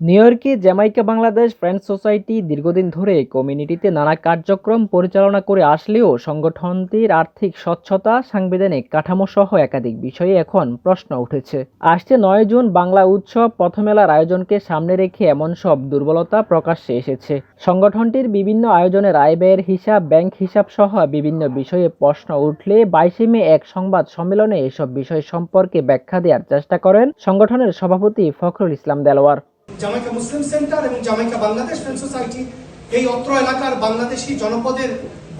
New ইয়র্কে, Jamaica, Bangladesh friends society দীর্ঘদিন ধরে কমিউনিটিতে নানা কার্যক্রম পরিচালনা করে আসলেও সংগঠনটির আর্থিক স্বচ্ছতা, সাংবিধানিক কাঠামো সহ একাধিক বিষয়ে এখন প্রশ্ন উঠেছে। আসছে নয় জুন বাংলা উৎসব পথমেলার আয়োজনকে সামনে রেখে এমন সব দুর্বলতা প্রকাশ্যে এসেছে। সংগঠনটির বিভিন্ন আয়োজনের আয় ব্যয়ের হিসাব, ব্যাংক হিসাব সহ বিভিন্ন বিষয়ে প্রশ্ন উঠলে বাইশে মে এক সংবাদ সম্মেলনে এসব বিষয় সম্পর্কে ব্যাখ্যা দেওয়ার চেষ্টা করেন সংগঠনের সভাপতি Fakhrul Islam Delwar. Jamaica Muslim centre এবং জামাইকা বাংলাদেশ ফ্রেন্ড সোসাইটি, এই অত্র এলাকার বাংলাদেশি জনপদের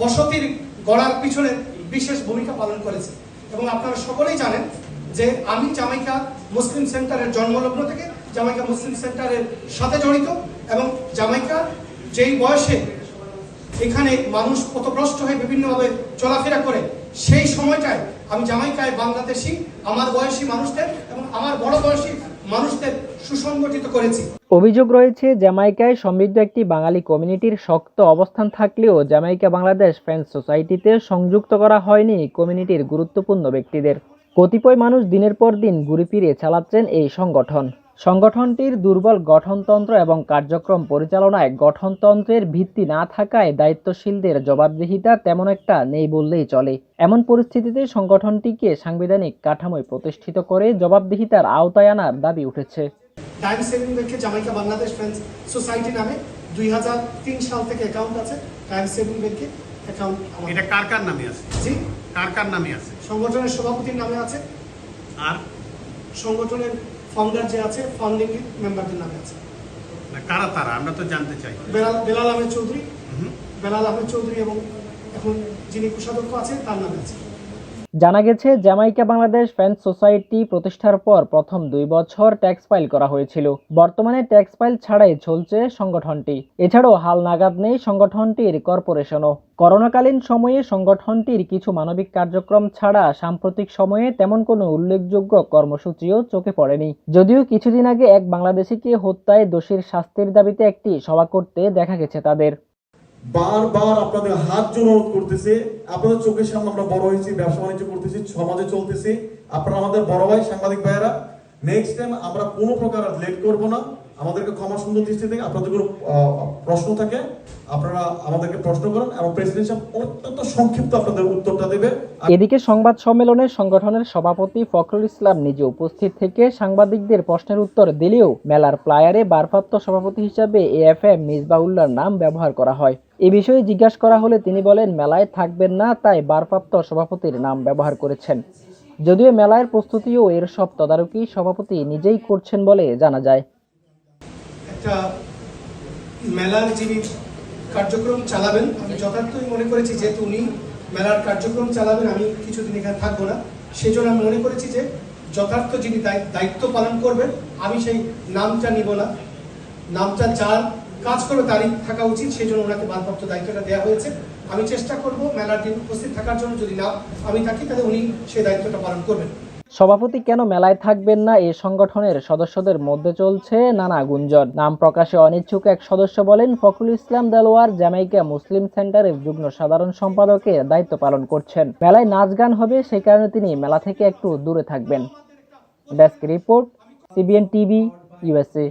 বসতির গড়ার পিছনে বিশেষ ভূমিকা পালন করেছে। এবং আপনারা সকলেই জানেন যে আমি জামাইকা মুসলিম সেন্টারের জন্মলগ্ন থেকে জামাইকা মুসলিম সেন্টারের সাথে জড়িত এবং জামাইকা যেই বয়সে এখানে মানুষ পথভ্রষ্ট হয়ে বিভিন্নভাবে চলাফেরা করে, সেই সময়টায় আমি জামাইকায় বাংলাদেশি, আমার বয়সী মানুষদের এবং আমার বড় বয়সী মানুষদের সুসংগঠিত করেছি। অভিযোগ রয়েছে, জ্যামাইকায় সমৃদ্ধ একটি বাঙালি কমিউনিটির শক্ত অবস্থান থাকলেও জ্যামাইকা বাংলাদেশ ফ্রেন্ডস সোসাইটিতে সংযুক্ত করা হয়নি কমিউনিটির গুরুত্বপূর্ণ ব্যক্তিদের। কতিপয় মানুষ দিনের পর দিন ঘুরে ফিরে চালাচ্ছেন এই সংগঠন। সংগঠনটির দুর্বল গঠনতন্ত্র এবং কার্যক্রম পরিচালনায় গঠনতন্ত্রের ভিত্তি না থাকায় দায়িত্বশীলদের জবাবদিহিতা তেমন একটা নেই বললেই চলে। এমন পরিস্থিতিতে সংগঠনটিকে সাংবিধানিক কাঠামোয় প্রতিষ্ঠিত করে জবাবদিহিতার আওতায় আনার দাবি উঠেছে। টাইম সেভিং ব্যাংকে জামাইকা বাংলাদেশ ফ্রেন্ডস সোসাইটি নামে দুই সাল থেকে অ্যাকাউন্ট আছে। টাইম সেভিং ব্যাংকে অ্যাকাউন্ট এটা কার কার নামে আছে? জি? কার কার নামে আছে? সংগঠনের সভাপতির নামে আছে। আর? সংগঠনের ফাউন্ডার যে আছে ফাউন্ডিং মেম্বারদের নামে আছে। কারা তারা? আমরা তো জানতে চাই। বেলাল বেলাল আহমেদ চৌধুরী। বেলাল আহমেদ চৌধুরী এবং এখন যিনি কোষাধ্যক্ষ আছেন তার নামে আছে। জানা গেছে, জ্যামাইকা বাংলাদেশ ফ্রেন্ডস সোসাইটি প্রতিষ্ঠার পর প্রথম দুই বছর ট্যাক্স ফাইল করা হয়েছিল। বর্তমানে ট্যাক্স ফাইল ছাড়াই চলছে সংগঠনটি। এছাড়াও হাল নাগাদ নেই সংগঠনটির কর্পোরেশনও। করোনাকালীন সময়ে সংগঠনটির কিছু মানবিক কার্যক্রম ছাড়া সাম্প্রতিক সময়ে তেমন কোনো উল্লেখযোগ্য কর্মসূচিও চোখে পড়েনি। যদিও কিছুদিন আগে এক বাংলাদেশিকে হত্যায় দোষীর শাস্তির দাবিতে একটি সভা করতে দেখা গেছে তাদের। বারবার আপনাদের হাত জোর অনুরোধ করতেছে, আপনাদের চোখের সামনে আমরা বড় হয়েছি, ব্যবসা বাণিজ্য করতেছি, সমাজে চলতেছি। আপনারা আমাদের বড় ভাই, সাংবাদিক ভাইয়েরা নেক্সট টাইম আমরা কোনো প্রকার লেট করব না। আমাদেরকে ক্ষমা সুন্দর দৃষ্টি থেকে আপনাদের কোনো প্রশ্ন থাকে, আপনারা আমাদেরকে প্রশ্ন করেন এবং প্রেসিডেন্ট অত্যন্ত সংক্ষিপ্ত আপনাদের উত্তরটা দেবে। এদিকে সংবাদ সম্মেলনে সংগঠনের সভাপতি ফখরুল ইসলাম নিজে উপস্থিত থেকে সাংবাদিকদের প্রশ্নের উত্তর দিলেও মেলার প্লায়ারে ভারপ্রাপ্ত সভাপতি হিসাবে এএফএম মিসবাউল্লার নাম ব্যবহার করা হয়। এ বিষয়ে জিজ্ঞাসা করা হলে তিনি বলেন, মেলায় থাকবেন না, তাই ভারপ্রাপ্ত সভাপতির নাম ব্যবহার করেছেন। যদিও মেলার প্রস্তুতিও এর সব তদারকি সভাপতি নিজেই করছেন বলে জানা যায়। একটা মেলার যিনি কার্যক্রম চালাবেন, আমি যথার্থই মনে করেছি যেহেতু উনি মেলার কার্যক্রম চালাবেন, আমি কিছুদিন এখানে থাকব না। সেই জন্য আমি মনে করেছি যে যথার্থ যিনি দায়ি- দায়িত্ব পালন করবেন, আমি সেই নামটা নিব না। নামটা যার কাজ করবে তারই থাকা উচিত সেই জন্য ওনাকে ভারপ্রাপ্ত দায়িত্বটা দেওয়া হয়েছে। আমি চেষ্টা করব মেলার দিন উপস্থিত থাকার জন্য, যদি না আমি থাকি, তাহলে উনি সেই দায়িত্বটা পালন করবেন। সভাপতি কেন মেলায় থাকবেন না? এই সংগঠনের সদস্যদের মধ্যে চলছে নানা গুঞ্জন। নাম প্রকাশে অনিচ্ছুক এক সদস্য বলেন, ফখরুল ইসলাম দেলোয়ার জ্যামাইকা মুসলিম সেন্টারের যুগ্ম সাধারণ সম্পাদকের দায়িত্ব পালন করছেন। মেলায় নাচ গান হবে সেই কারণে তিনি মেলা থেকে একটু দূরে থাকবেন। Desk report, CBN TV USA